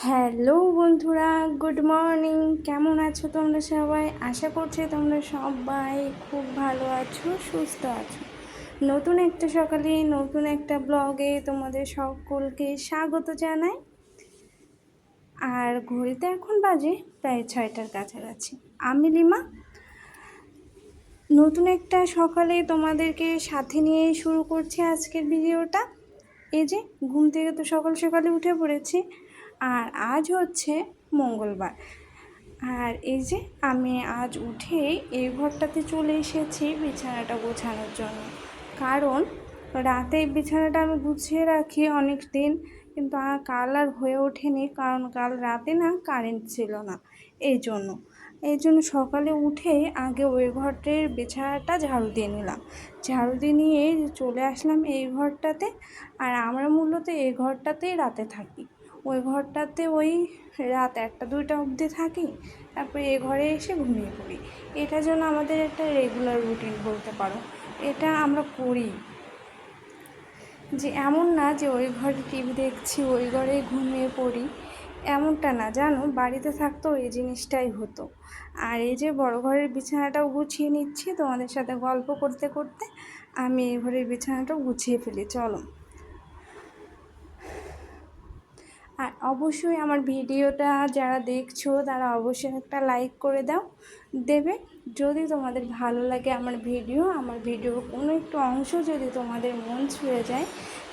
Hello বন্ধুরা, good morning. কেমন আছো তোমরা সবাই? আশা করছি তোমরা সবাই খুব ভালো আছো, সুস্থ আছো। নতুন একটা সকালে, নতুন একটা ব্লগে তোমাদের সকলকে স্বাগত জানাই। আর ঘড়িতে এখন বাজে প্রায় ছয়টার কাছাকাছি। আমি লিমা। নতুন একটা সকালে তোমাদেরকে সাথে নিয়ে শুরু করছি আজকের ভিডিওটা। এই যে, ঘুম থেকে তো সকাল সকালে উঠে পড়েছি। আর আজ হচ্ছে মঙ্গলবার। আর এই যে আমি আজ উঠে এই ঘরটাতে চলে এসেছি বিছানাটা গোছানোর জন্য। কারণ রাতে বিছানাটা আমি গুছিয়ে রাখি অনেক দিন, কিন্তু কাল আর হয়ে ওঠেনি, কারণ কাল রাতে না কারেন্ট ছিল না। এই জন্য। এই জন্য সকালে উঠে আগে ওই ঘরটির বিছানাটা ঝাড়ু দিয়ে নিলাম। ঝাড়ু দিয়ে নিয়ে চলে আসলাম এই ঘরটাতে। আর আমরা মূলত এই ঘরটাতেই রাতে থাকি। ওই ঘরটাতে ওই রাত একটা, দুইটা অবধি থাকি, তারপরে এ ঘরে এসে ঘুমিয়ে পড়ি। এটা যেন আমাদের একটা রেগুলার রুটিন বলতে পারো। এটা আমরা করি। যে এমন না যে ওই ঘরে টিভি দেখছি, ওই ঘরে ঘুমিয়ে পড়ি। এমনটা না, জানো? বাড়িতে থাকতো এই জিনিসটাই হতো। আর এই যে বড় ঘরের বিছানাটাও গুছিয়ে নিচ্ছি তোমাদের সাথে গল্প করতে করতে, আমি এই ঘরের বিছানাটাও গুছিয়ে ফেলি। চলো। আর অবশ্যই আমার ভিডিওটা যারা দেখছ, তারা অবশ্যই একটা লাইক করে দাও। দেবে, যদি তোমাদের ভালো লাগে আমার ভিডিও, আমার ভিডিওর কোনো একটু অংশ যদি তোমাদের মন ছুঁয়ে যায়,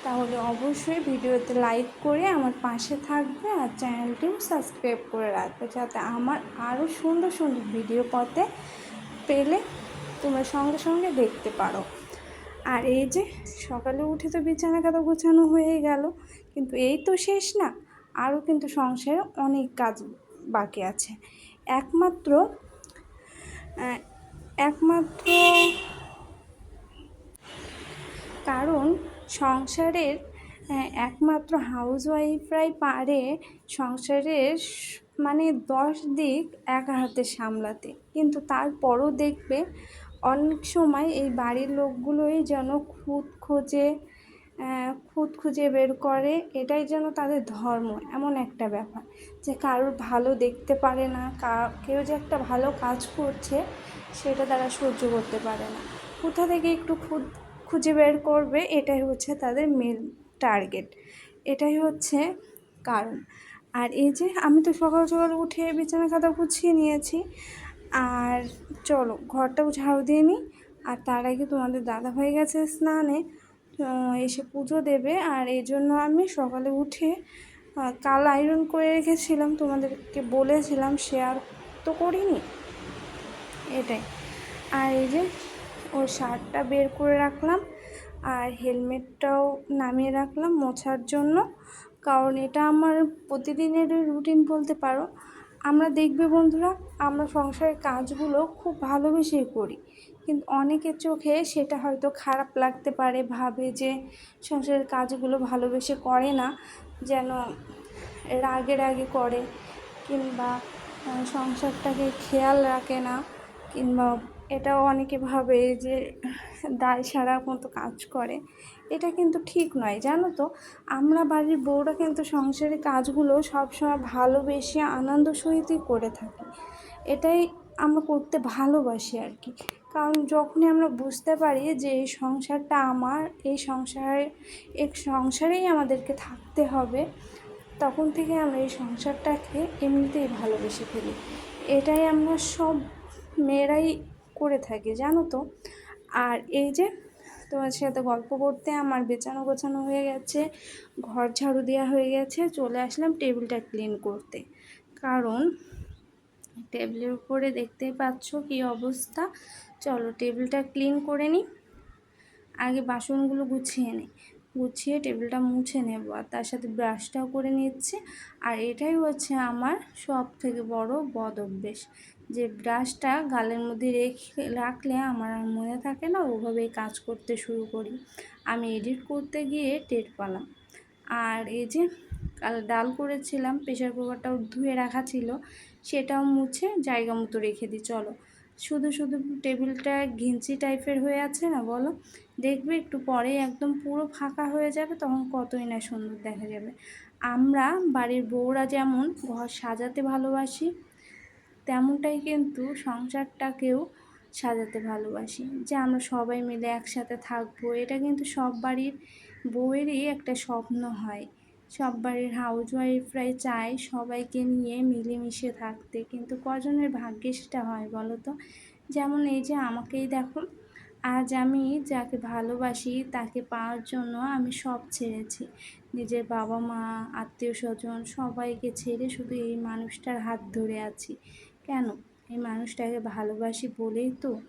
তাহলে অবশ্যই ভিডিওতে লাইক করে আমার পাশে থাকবে আর চ্যানেলটিও সাবস্ক্রাইব করে রাখবে, যাতে আমার আরও সুন্দর সুন্দর ভিডিও পথে পেলে তোমরা সঙ্গে সঙ্গে দেখতে পারো। আর এই যে সকালে উঠে তো বিছানা কাদা গোছানো হয়ে গেল, কিন্তু এই তো শেষ না। আরও কিন্তু সংসারে অনেক কাজ বাকি আছে। একমাত্র একমাত্র কারণ সংসারের একমাত্র হাউসওয়াইফরাই পারে সংসারের মানে দশ দিক একা হাতে সামলাতে। কিন্তু তারপরও দেখবে অনেক সময় এই বাড়ির লোকগুলোই যেন খুঁত খোঁজে খুঁত খুঁজে বের করে, এটাই যেন তাদের ধর্ম, এমন একটা ব্যাপার। যে কারোর ভালো দেখতে পারে না কেউ যে একটা ভালো কাজ করছে, সেটা তারা সহ্য করতে পারে না। কোথা থেকে একটু খুদ খুঁজে বের করবে, এটাই হচ্ছে তাদের মেন টার্গেট এটাই হচ্ছে কারণ। আর এই যে, আমি তো সকাল সকাল উঠে বিছানা খাতা গুছিয়ে নিয়েছি। আর চলো, ঘরটাও ঝাড়ু দিয়ে নিই। আর তার আগে তোমাদের দাদা হয়ে গেছে স্নানে। এসে পুজো দেবে। আর এই জন্য আমি সকালে উঠে কাল আয়রন করে রেখেছিলাম, তোমাদেরকে বলেছিলাম শেয়ার তো করিনি। এটাই। আর এই যে, ওর শার্টটা বের করে রাখলাম, আর হেলমেটটাও নামিয়ে রাখলাম মোছার জন্য। কারণ এটা আমার প্রতিদিনের রুটিন বলতে পারো। আমরা দেখবে বন্ধুরা, আমরা সংসারের কাজগুলো খুব ভালোবেসেই করি। কিন্তু অনেকের চোখে সেটা হয়তো খারাপ লাগতে পারে, ভাবে যে সংসারের কাজগুলো ভালোবেসে করে না, যেন রাগে রাগে করে কিংবা সংসারটাকে খেয়াল রাখে না কিংবা এটাও অনেকে ভাবে যে দায় সারা মতো কাজ করে। এটা কিন্তু ঠিক নয়। জানো তো, আমরা বাড়ির বউরা কিন্তু সংসারের কাজগুলো সবসময় ভালোবেসে আনন্দ সহিতই করে থাকি। এটাই আমরা করতে ভালোবাসি আর কি। কারণ যখনই আমরা বুঝতে পারি যে এই সংসারটা আমার, এই সংসারে এক সংসারেই আমাদেরকে থাকতে হবে, তখন থেকে আমরা এই সংসারটাকে এমনিতেই ভালোবেসে ফেলি। এটাই আমরা সব মেয়েরাই করে থাকি, জানো তো? আর এই যে তোমার সাথে গল্প করতে আমার বেচানো গোছানো হয়ে গেছে, ঘর ঝাড়ু দেওয়া হয়ে গেছে, চলে আসলাম টেবিলটা ক্লিন করতে। কারণ টেবিলের উপরে দেখতেই পাচ্ছ কী অবস্থা। চলো টেবিলটা ক্লিন করে নিই। আগে বাসনগুলো গুছিয়ে নিই। গুছিয়ে টেবিলটা মুছে নেব আর তার সাথে ব্রাশটাও করে নিচ্ছি। আর এটাই হচ্ছে আমার সব থেকে বড় বদ অভ্যেস যে ব্রাশটা গালের মধ্যে রেখে, রাখলে আমার আর মনে থাকে না ওভাবেই কাজ করতে শুরু করি। আমি এডিট করতে গিয়ে টের পালাম। আর এই যে কাল ডাল করেছিলাম প্রেশার কুকারটাও ধুয়ে রাখা ছিল, সেটাও মুছে জায়গা মতো রেখে দিই। চলো শুধু শুধু টেবিলটা ঘিঞ্চি টাইপের হয়ে আছে না বলো? দেখবে একটু পরে একদম পুরো ফাঁকা হয়ে যাবে, তখন কতই না সুন্দর দেখা যাবে। আমরা, বাড়ির বউরা যেমন ঘর সাজাতে ভালোবাসি, তেমনটাই কিন্তু সংসারটাকেও সাজাতে ভালোবাসি। যে আমরা সবাই মিলে একসাথে থাকব, এটা কিন্তু সব বাড়ির বউয়েরই একটা স্বপ্ন হয়। সব বাড়ির হাউস ওয়াইফরাই চায় সবাইকে নিয়ে মিলেমিশে থাকতে। কিন্তু কজনের ভাগ্যে সেটা হয় বলো তো যেমন এই যে আমাকেই দেখো, আজ আমি যাকে ভালোবাসি তাকে পাওয়ার জন্য আমি সব ছেড়েছি। নিজের বাবা মা, আত্মীয় স্বজন সবাইকে ছেড়ে শুধু এই মানুষটার হাত ধরে আছি। কেন? এই মানুষটাকে ভালোবাসি বলেই তো।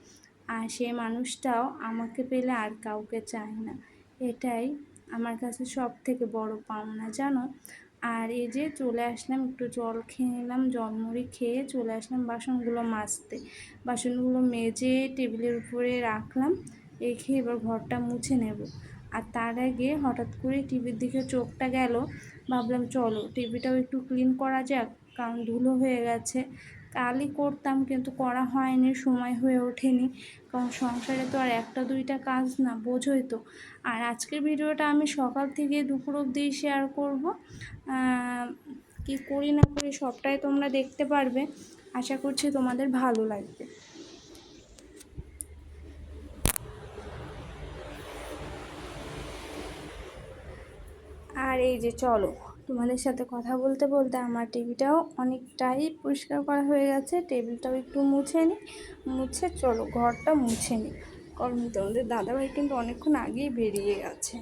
আর সে মানুষটাও আমাকে পেলে আর কাউকে চায় না। এটাই আমার কাছে সব থেকে বড় পাওনা, জানো? আর এই যে চলে আসলাম, একটু জল খেয়ে নিলাম জলমুড়ি খেয়ে চলে আসলাম বাসনগুলো মাজতে। বাসনগুলো মেজে টেবিলের উপরে রাখলাম, রেখে এবার ঘরটা মুছে নেব। আর তার আগে হঠাৎ করে টিভির দিকে চোখটা গেল, ভাবলাম চলো টিভিটাও একটু ক্লিন করা যাক, কারণ ধুলো হয়ে গেছে। কালই করতাম কিন্তু করা হয়নি, সময় হয়ে ওঠেনি। কারণ সংসারে তো আর একটা দুইটা কাজ না, বোঝোই তো। আর আজকের ভিডিওটা আমি সকাল থেকে দুপুর অবধি শেয়ার করব। কি করি না করি সবটাই তোমরা দেখতে পারবে। আশা করছি তোমাদের ভালো লাগবে। আর এই যে চলো। তোমাদের সাথে কথা বলতে বলতে আমার টিভিটাও অনেকটাই পরিষ্কার করা হয়ে গেছে। টেবিলটাও একটু মুছে নিই মুছে, চলো ঘরটা মুছে নিই কারণ তোমাদের দাদাভাই কিন্তু অনেকক্ষণ আগেই বেরিয়ে গেছে।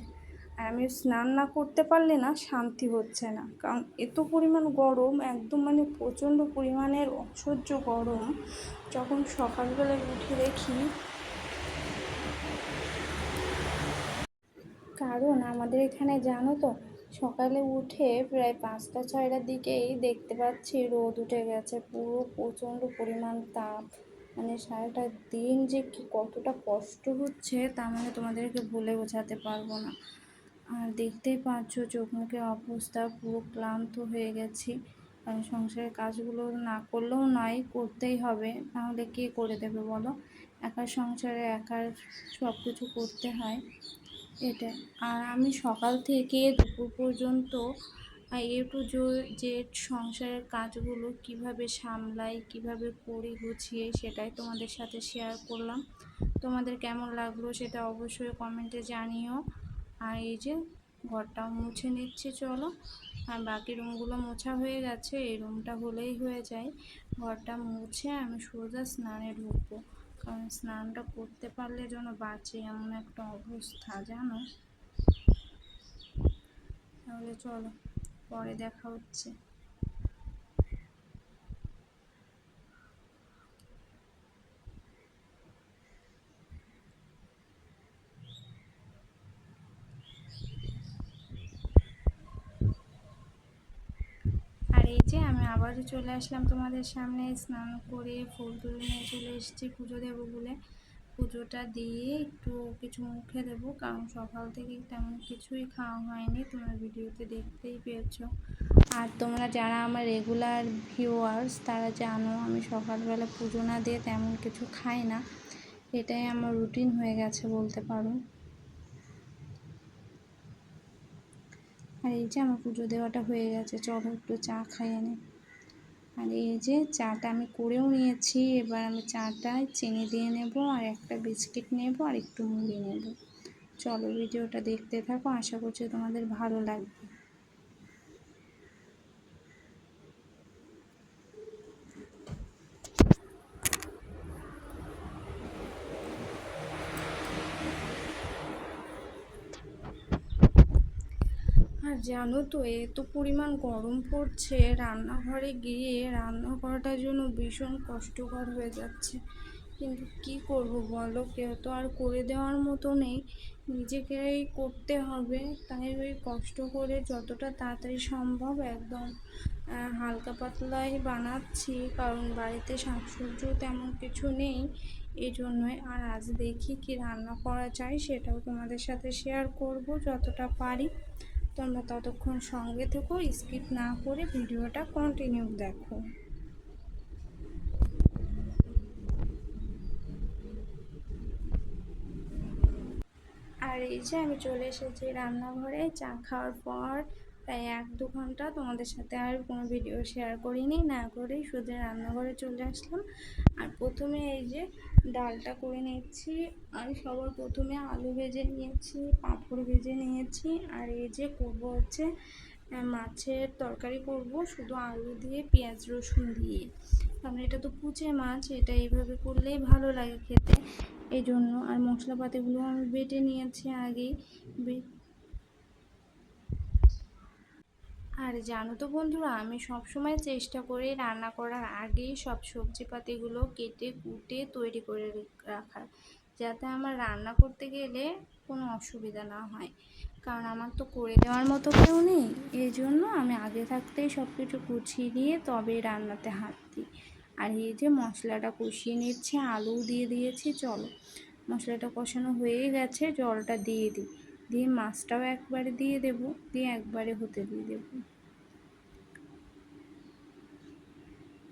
আর আমি স্নান না করতে পারলে না শান্তি হচ্ছে না। কারণ এত পরিমাণ গরম, একদম মানে প্রচণ্ড পরিমাণের অসহ্য গরম। যখন সকালবেলায় উঠে দেখি কারণ আমাদের এখানে জানো তো সকালে উঠে প্রায় পাঁচটা, ছয়টার দিকেই দেখতে পাচ্ছি রোদ উঠে গেছে। পুরো প্রচণ্ড পরিমাণ তাপ। মানে সারাটা দিন যে কি কতটা কষ্ট হচ্ছে তা মানে তোমাদেরকে বলে বোঝাতে পারব না। আর দেখতেই পাচ্ছ চোখ মুখের অবস্থা, পুরো ক্লান্ত হয়ে গেছি। কারণ সংসারের কাজগুলো না করলেও নয়, করতেই হবে। নাহলে কে করে দেবে বলো? একার সংসারে একার সব কিছু করতে হয়। এটা। আর আমি সকাল থেকে দুপুর পর্যন্ত এ টু জেড সংসারের কাজগুলো কীভাবে সামলাই, কীভাবে করি গুছিয়ে, সেটাই তোমাদের সাথে শেয়ার করলাম। তোমাদের কেমন লাগল সেটা অবশ্যই কমেন্টে জানিও। আর এই যে ঘরটাও মুছে নিচ্ছে, চলো। আর বাকি রুমগুলো মোছা হয়ে গেছে, এই রুমটা হলেই হয়ে যায়। ঘরটা মুছে আমি সোজা স্নানে ঢুকবো। কারণ স্নানটা করতে পারলে যেন বাঁচে এমন একটা অবস্থা, জানো? তাহলে চলো, পরে দেখা হচ্ছে আর এই যে আমি আবারও চলে আসলাম তোমাদের সামনে। স্নান করে ফুল তুলে নিয়ে চলে এসেছি পুজো দেবো বলে। পুজোটা দিয়ে একটু কিছু মুখে দেবো, কারণ সকাল থেকে তেমন কিছুই খাওয়া হয়নি। তোমরা ভিডিওতে দেখতেই পেয়েছ। আর তোমরা যারা আমার রেগুলার ভিউয়ার্স তারা জানো আমি সকালবেলা পুজো না দিয়ে তেমন কিছু খাই না। এটাই আমার রুটিন হয়ে গেছে বলতে পারো। আর এই যে আমার পুজো দেওয়াটা হয়ে গেছে, চলো একটু চা খাইয়ে নি। আর এই যে চাটা আমি করেও নিয়েছি, এবার আমি চাটায় চিনি দিয়ে নেব, আর একটা বিস্কিট নেব, আর একটু মুড়ি নেব। চলো ভিডিওটা দেখতে থাকো, আশা করছি তোমাদের ভালো লাগবে আর জানো তো, এত পরিমাণ গরম পড়ছে, রান্নাঘরে গিয়ে রান্না করাটার জন্য ভীষণ কষ্টকর হয়ে যাচ্ছে। কিন্তু কি করব বলো, কেউ তো আর করে দেওয়ার মতো নেই। নিজেকেই করতে হবে, তাই ওই কষ্ট করে যতটা তাড়াতাড়ি সম্ভব একদম হালকা পাতলাই বানাচ্ছি, কারণ বাড়িতে শাকসবজিও তেমন কিছু নেই। এই জন্যই আর আজ দেখি কি রান্না করা যায়, সেটাও তোমাদের সাথে শেয়ার করব যতটা পারি। তোমরা ততক্ষণ সঙ্গে থেকো, স্কিপ না করে ভিডিওটা কন্টিনিউ দেখো। আর এই যে আমি চলে এসেছি রান্নাঘরে, চা খাওয়ার পর তাই এক দু ঘণ্টা তোমাদের সাথে আর কোনো ভিডিও শেয়ার করিনি, না করেই শুধু রান্নাঘরে চলে আসলাম। আর প্রথমে এই যে ডালটা করে নিচ্ছি আর সবার প্রথমে আলু ভেজে নিয়েছি, পাঁপড় ভেজে নিয়েছি, আর এই যে করব হচ্ছে মাছের তরকারি করব শুধু আলু দিয়ে, পেঁয়াজ রসুন দিয়ে। কারণ এটা তো কুচে মাছ, এটা এইভাবে করলেই ভালো লাগে খেতে। এই জন্য আর মশলাপাতিগুলো আমি বেটে নিয়েছি আগেই বে- আর জানো তো বন্ধুরা, আমি সবসময় চেষ্টা করি রান্না করার আগেই সব সবজিপাতিগুলো কেটে কুটে তৈরি করে রাখার, যাতে আমার রান্না করতে গেলে কোনো অসুবিধা না হয়। কারণ আমার তো করে দেওয়ার মতো কেউ নেই, এই জন্য আমি আগে থাকতেই সব কিছু গুছিয়ে নিয়ে তবে রান্নাতে হাত দিই। আর এই যে মশলাটা কষিয়ে নিচ্ছি আলু দিয়ে দিয়েছি, চলো। মশলাটা কষানো হয়ে গেছে, জলটা দিয়ে দিই। দিয়ে মাছটাও একবারে দিয়ে দেব, দিয়ে একবারে হতে দিয়ে দেব।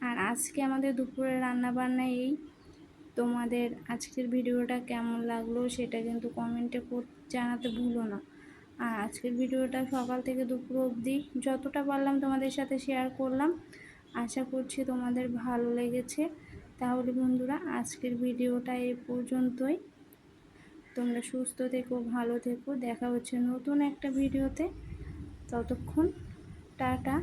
আর আজকে আমাদের দুপুরে রান্না বান্না এই। তোমাদের আজকের ভিডিওটা কেমন লাগল সেটা কিন্তু কমেন্টে জানাতে ভুলো না। আর আজকের ভিডিওটা সকাল থেকে দুপুর অবধি যতটা পারলাম তোমাদের সাথে শেয়ার করলাম। আশা করছি তোমাদের ভালো লেগেছে। তাহলে বন্ধুরা, আজকের ভিডিওটা এ পর্যন্তই। তোমরা সুস্থ থেকো, ভালো থেকো। দেখা হচ্ছে নতুন একটা ভিডিওতে। ততক্ষণ, টাটা।